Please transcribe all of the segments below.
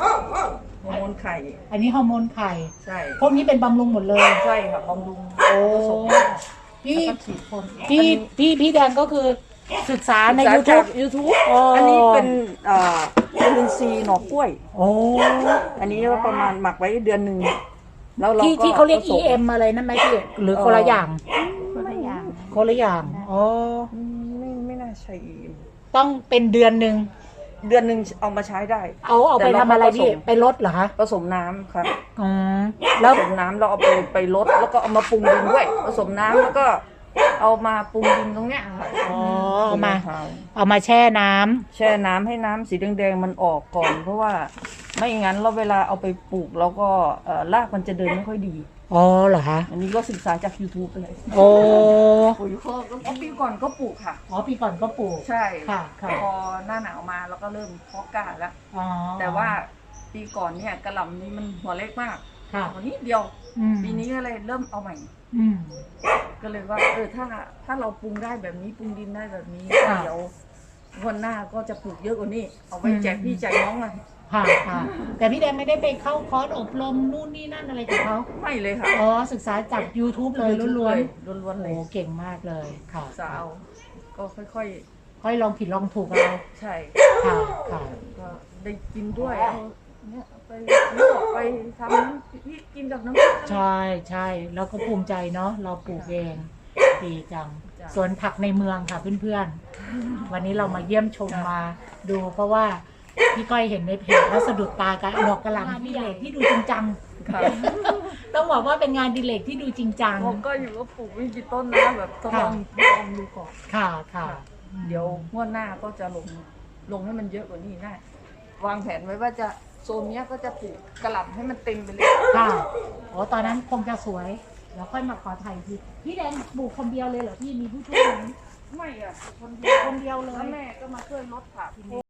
ฮอร์โมนไข่ อันนี้ฮอร์โมนไข่ ใช่พวกนี้เป็นบำรุงหมดเลย ใช่ค่ะบำรุงโอ้ผสมพี่แล้วก็ฉีดพ่น พี่พี่พี่แดงก็คือศึกษาในในยูทู YouTube บยูทูบอ๋ออัอันนี้เป็นเอ่อวิตามินซีหน่อกล้วย โอ้อันนี้ก็ประมาณหมักไว้เดือนหนึ่งแล้วเราที่ก็ที่เขาเรียก ผสม EM อะไรนั่นไหมพี่หรือคนละอย่างคนละอย่าง คนละอย่างอ๋ออืมไม่ไม่น่าใช่ ต้องเป็นเดือนหนึ่ง เดือนหนึ่งเอามาใช้ได้ เอาเอาแต่ไปเราทำอะไรก็ผสมพี่ไปลดเหรอคะผสมน้ำครับอ๋อผแล้วสมน้ำเราเอาไปไปลดแล้วก็เอามาปรุงดินด้วย ผสมน้ำแล้วก็เอามาปรุงดินตรงเนี้ยค่ะอ๋อเอามา ค่ะ เอามาแช่น้ำแช่น้ำให้น้ำสีแดงๆมันออกก่อน เพราะว่าไม่งั้นเราเวลาเอาไปปลูกแล้วก็เอ่อรากมันจะเดินไม่ค่อยดี อ๋อเหรอคะอันนี้ก็ศึกษาจาก YouTube ไปเลยโอ้ปุ๋ยคอกก็ปีก่อนก็ปลูกค่ะ อ๋อปีก่อนก็ปลูก ใช่ค่ะค่ะ พอหน้าหนาวมาแล้วก็เริ่มเพาะกล้าแล้วอ๋อแต่ว่าปีก่อนเนี่ยกระหล่ำนี้มันหัวเล็กมากค่ะหัวนิดเดียวอืมปีนี้ก็เลยเริ่มเอาใหม่ อืม ก็เลยว่า เออถ้าถ้าเราปรุงได้แบบนี้ปรุงดินได้แบบนี้ค่ะเดี๋ยววันหน้าก็จะปลูกเยอะกว่านี้ เอาไว้แจกพี่แจกน้องอะ ค่ะค่ะ แต่พี่แดงไม่ได้ไปเข้าคอร์สอบรมนู่นนี่นั่นอะไรกับเขาไม่เลยค่ะอ๋อศึกษาจาก YouTube เลยล้วนล้วนๆๆเลโอ้ยเก่งมากเลยค่ะสาว ก็ค่อยค่อยลองผิดลองถูกเอาๆ ใช่ ค่ะค่ะ ก็ได้กินด้วยเอาเนี่ยเอาไปลวกไปทำน้ำพริกกินกับน้ำพริก ใช่ใช่แล้วก็ภูมิใจเนาะเราปลูกเองดีจังจ้ะ สวนผักในเมืองค่ะเพื่อนๆ วันนี้เรามาเยี่ยมชมมาดู เพราะว่า พี่ก้อยเห็นในเพจแล้วสะดุดตากับดอกกระหล่ำพี่เหล็กที่ดูจริงจังค่ะต้องบอกว่าเป็นงานดิเลกที่ดูจริงจังผมก็อยู่ก็ปลูกไม่กี่ต้นนะแบบทดลองทดลองดูก่อนค่ะค่ะ เดี๋ยวงวดหน้าก็จะลงลงให้มันเยอะกว่านี้ได้วางแผนไว้ว่าจะโซนเนี้ยก็จะปลูกกระหล่ำให้มันเต็มไปเลยค่ะโอ้ตอนนั้นคงจะสวยแล้วค่อยมาขอถ่ายทีพี่แดงปลูกคนเดียวเลยเหรอพี่มีผู้ช่วยไหมไม่อะคนเดียวคนเดียวเลแล้วยแม่ก็มาช่วยลดผัก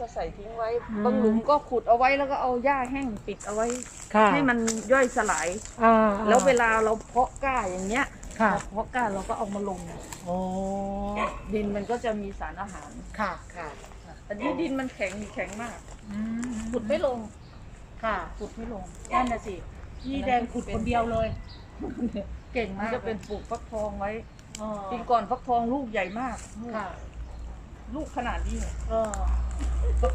จะใส่ทิ้งไว้อืมบางหลุมก็ขุดเอาไว้แล้วก็เอาหญ้าแห้งปิดเอาไว้ ค่ะให้มันย่อยสลาย อ่าแล้วเวลาเราเพาะกล้าอย่างเงี้ยค่ะเราเพาะกล้าเราก็เอามาลง โอ้ดินมันก็จะมีสารอาหารค่ะค่ะแต่นี่ดินมันแข็งแข็งมาก อืมขุดไม่ลง ค่ะขุดไม่ลง นั่นน่ะสิพี่แดงขุดคนเดียวเลย เก่งมันมากจะเป็นปลูกฟักทองไว้อ๋อปีก่อนฟักทองลูกใหญ่มาก ค่ะลูกขนาดนี้เนี่ย เออ ฟัก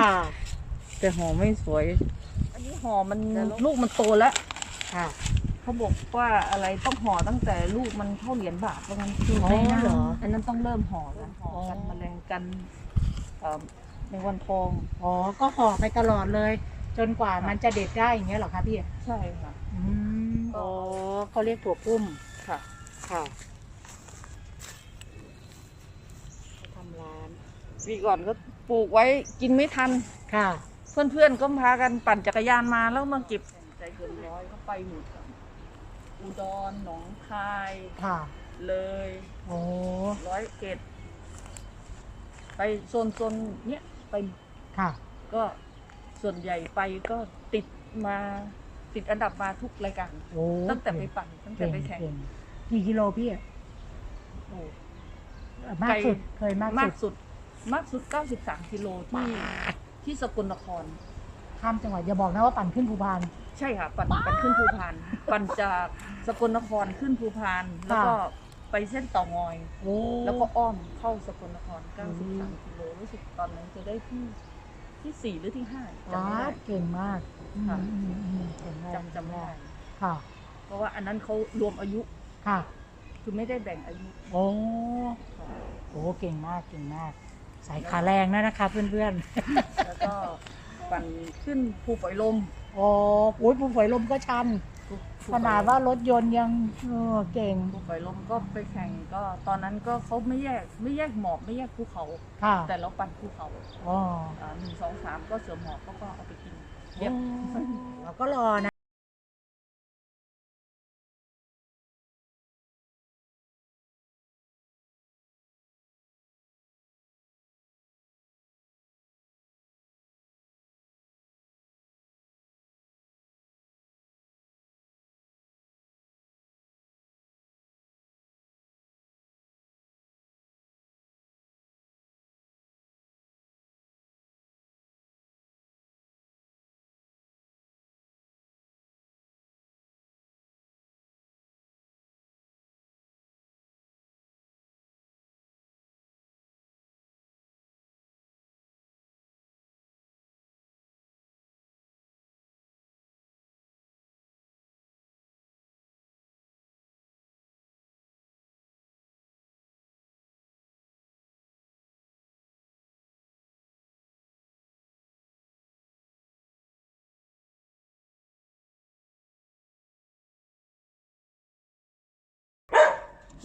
ค่ะ แต่ห่อไม่สวย อันนี้ห่อมันลูกมันโตแล้ว ค่ะพอเขาบอกว่าอะไรต้องห่อตั้งแต่ลูกมันเท่าเหรียญบาทเพราะงั้นคืออ๋อไม่น่าเหรออันนั้นต้องเริ่มห่อกันห่อกันอ๋อแมลงกันเอ่อในวันทอง อ๋อ ก็ห่อไปตลอดเลย จนกว่ามันจะเด็ดได้อย่างเงี้ยเหรอคะพี่ ใช่ค่ะ อืมอ๋อเขาเรียกถั่วปุ้มค่ะค่ะทำร้านปีก่อนก็ ปลูกไว้กินไม่ทัน ค่ะ เพื่อนๆก็พากันปั่นจักรยานมาแล้วมาเก็บใจเกินร้อยก็ไปหมดครับอุดรหนองคายค่ะ เลยโอ้ ร้อยเอ็ดไปโซนโซนๆเนี้ยไปค่ะ ก็ส่วนใหญ่ไปก็ติดมาติดอันดับมาทุกรายการโอ้ตั้งแต่ไปปั่นตั้งแต่เก่งไปแข่งเก่งกี่กิโลพี่โอ้มากสุด เคยมากมาสุกดสุด มากสุด 93กิโลที่ที่สกลนคร ข้ามจังหวัดอย่าบอกนะว่าปั่นขึ้นภูพาน ใช่ค่ะ ปั่นปั่นขึ้นภูพาน ปั่นจากสกลนครขึ้นภูพาน แล้วก็ไปเส้นเต่องอยโอ้แล้วก็อ้อมเข้าสกลนครอืม93กิโลรู้สึกตอนนั้นจะได้ที่ที่สี่หรือที่ห้าจำว้าไม่ได้เก่งมากค่ะอืมอืมอืมเก่งมากจำจำไม่ได้ค่ะ เพราะว่าอันนั้นเขารวมอายุค่ะ คือไม่ได้แบ่งอายุ โอ้โหเก่งมากเก่งมาก สายขาแรงนะนะคะเพื่อนแล้วก็ปั่นขึ้นภูฝอยลมๆโอ้โหภูฝอยลมก็ชันภูภูขนาดว่ารถยนต์ยังเออเก่งภูฝอยลมก็ไปแข่งก็ ตอนนั้นก็เขาไม่แยกไม่แยกหมอบไม่แยกภูเขา ค่ะแต่เราปั่นภูเขาอ๋ออ่าหนึ่งสองสามก็เสือหมอบก็ก็เอาไปกิน เย็บเราก็รอนะ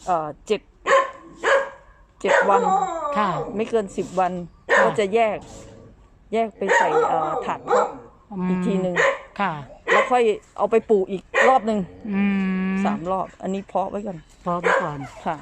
เอ่อเจ็ดเจ็ดวัน ค่ะ ไม่เกินสิบวัน ค่ะ ก็จะแยก แยกไปใส่เอ่อถาดเพาะอีกทีหนึ่งค่ะ แล้วค่อยเอาไปปลูกอีกรอบหนึ่งอืมสามรอบ อันนี้เพาะไว้ก่อนพอไปก่อน ค่ะ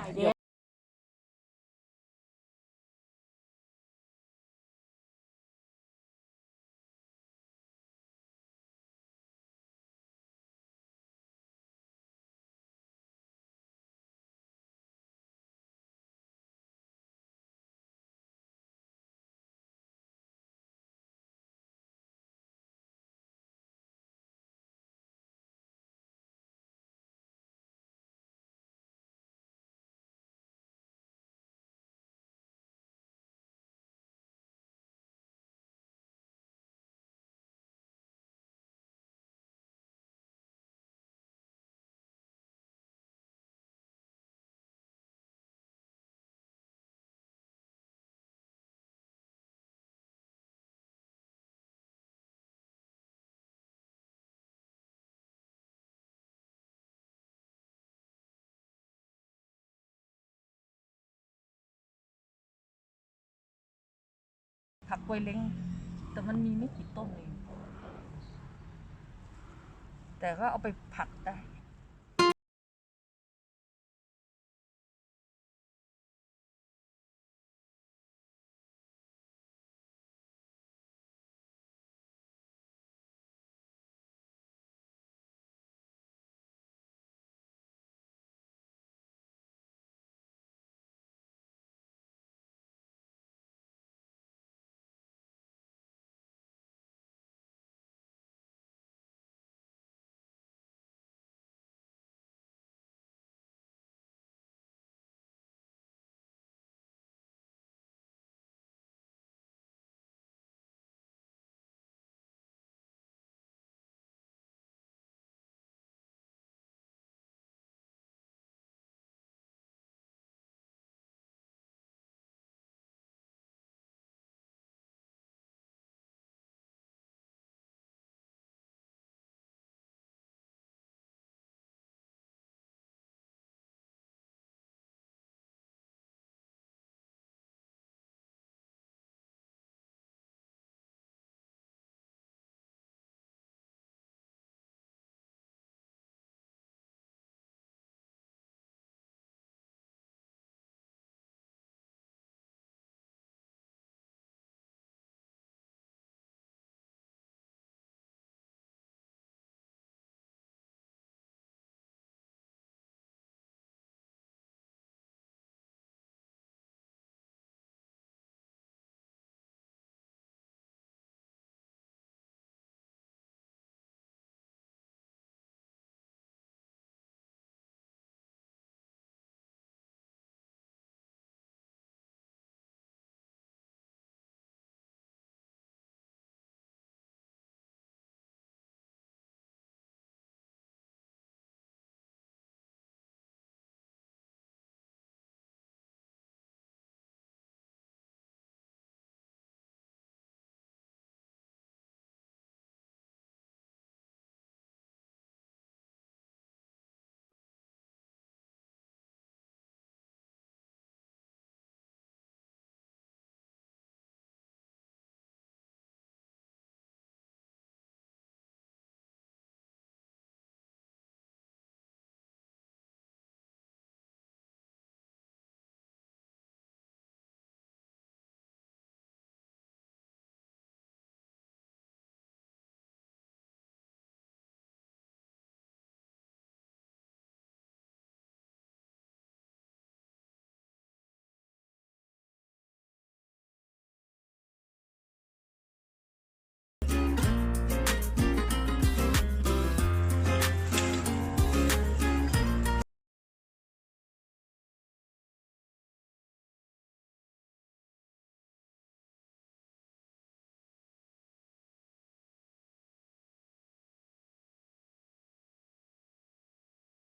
ผักกล้วยเล้ง แต่มันมีไม่กี่ต้นเอง แต่ก็เอาไปผัดได้